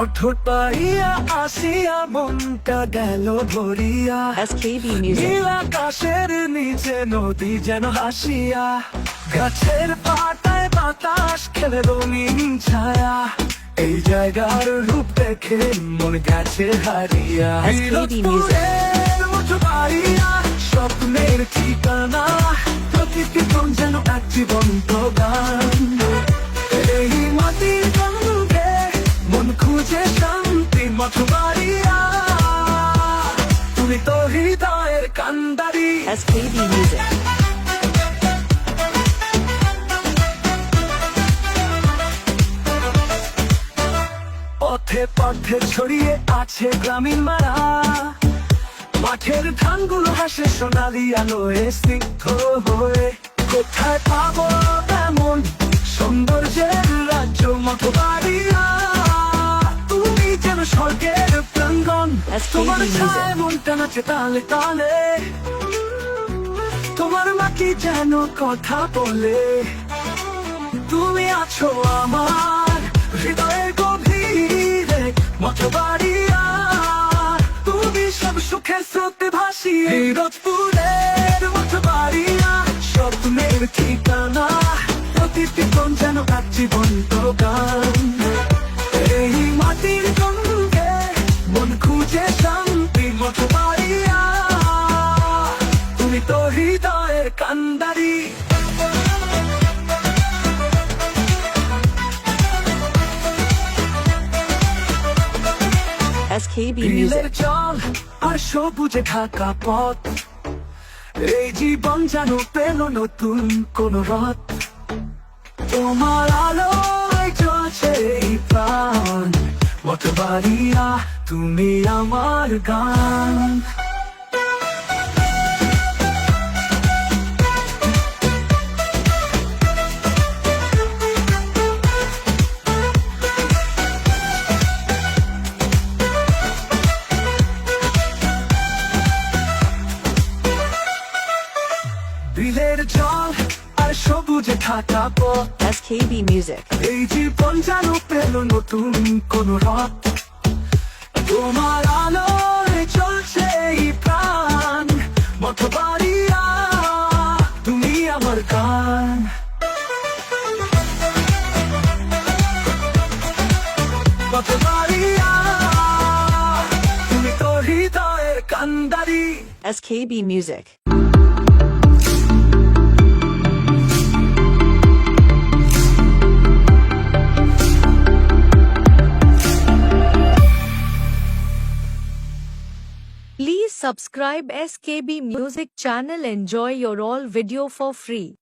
অঠোট পাইয়া আসিয়া মনটা গেল ভরিয়া। নীল আকাশের নিচে নদী যেন হাসিয়া। গাছের পাতায় বাতাস খেলে রঙিন ছায়া। এই জায়গার রূপ দেখে মন গেছে হারিয়া। বাড়িয়া তুমি তো হৃদয়ের কান্দারি। SKB Music. পথে পথে ছড়িয়ে আছে গ্রামীণ মারা মাঠের ধানগুলো হাসে সোনালি আলোয় স্নিগ্ধ হয়ে। কোথায় পাবো এমন সৌন্দর্যের রাজ্য মতো SKB তোমার. ছায় মনটা নাচে তালে তালে। তোমার মাটি যেন কথা বলে। তুমি আছো আমার হৃদয়ের গভীরে মতো বাড়িয়া তুমি সব সুখের স্রোতে ভাসি হিরতপুরের মতো বাড়িয়া স্বপ্নের ঠিকানা, প্রতিটি কোন যেন এক জীবন্ত গান। খুঁজে শান্তি মতো তুমি তো হৃদয়ের কান্দারি। SKB বিলের. জল আর সবুজে ঢাকা পথ। এই জীবন যেন পেল নতুন কোন রথ। তোমার আলো এই প্রাণ। মত বাড়িয়া তুমি আমার গান। বিলের জল আর সবুজে ঢাকা পথ SKB Music. এই জীবন যেন পেল নতুন কোন রথ। তোমার আলোয় চলছে এই প্রাণ মত বাড়িয়া তুমি আমার কান মত বাড়িয়া SKB Music. Please subscribe SKB Music channel enjoy your all video for free.